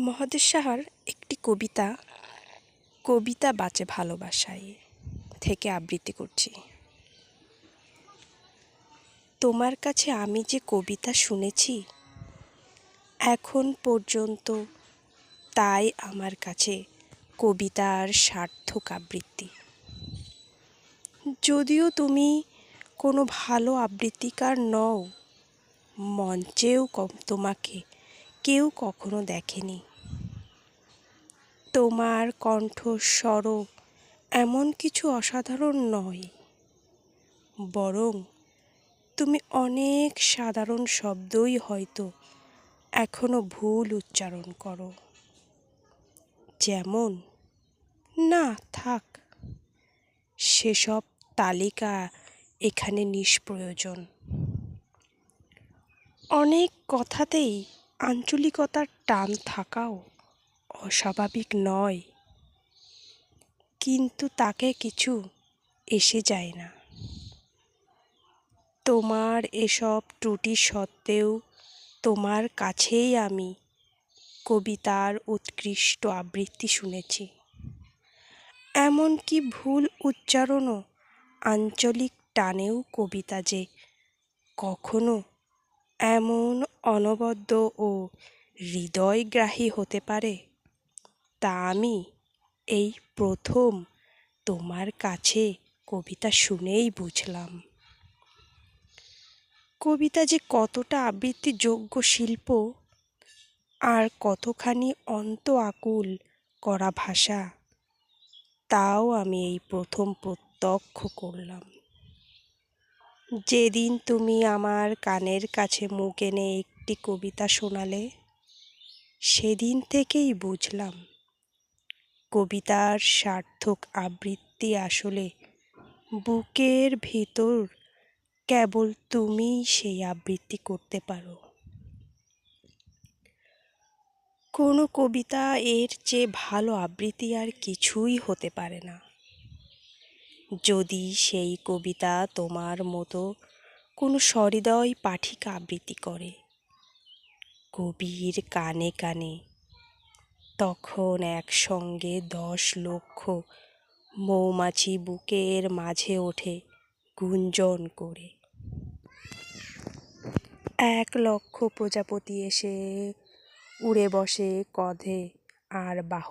মহাদেশ সাহার একটি কবিতা কবিতা বাঁচে ভালোবাসায় থেকে আবৃত্তি করছি। তোমার কাছে আমি যে কবিতা শুনেছি, এখন পর্যন্ত তাই আমার কাছে কবিতার সার্থক আবৃত্তি। যদিও তুমি কোনো ভালো আবৃত্তিকার নও, মঞ্চেও কম তোমাকে কেউ কখনো দেখেনি। তোমার কণ্ঠস্বরও এমন কিছু অসাধারণ নয়। বরং তুমি অনেক সাধারণ শব্দই হয়তো এখনও ভুল উচ্চারণ করো। যেমন, না, থাক, সেসব তালিকা এখানে নিষ্প্রয়োজন। অনেক কথাতেই আঞ্চলিকতার টান থাকাও অস্বাভাবিক নয়। কিন্তু তাকে কিছু এসে যায় না। তোমার এসব ত্রুটি সত্ত্বেও তোমার কাছেই আমি কবিতার উৎকৃষ্ট আবৃত্তি শুনেছি। এমনকি ভুল উচ্চারণও আঞ্চলিক টানেও কবিতা যে কখনো এমন অনবদ্য ও হৃদয়গ্রাহী হতে পারে। তা আমি এই প্রথম তোমার কাছে কবিতা শুনেই বুঝলাম। কবিতা যে কতটা আবৃত্তিযোগ্য শিল্প আর কতখানি অন্ত আকুল করা ভাষা, তাও আমি এই প্রথম প্রত্যক্ষ করলাম। যেদিন তুমি আমার কানের কাছে মুখ এনে একটি কবিতা শোনালে, সেদিন থেকেই বুঝলাম কবিতার সার্থক আবৃত্তি আসলে বুকের ভেতর। কেবল তুমিই সেই আবৃত্তি করতে পারো। কোনো কবিতা এর চেয়ে ভালো আবৃত্তি আর কিছুই হতে পারে না। যদি সেই কবিতা তোমার মতো কোনো সহৃদয় পাঠিকা আবৃত্তি করে, কবির কানে কানে তখন একসঙ্গে দশ লক্ষ মৌমাছি বুকের মাঝে ওঠে গুঞ্জন করে। এক লক্ষ প্রজাপতি এসে উড়ে বসে কধে আর বাহ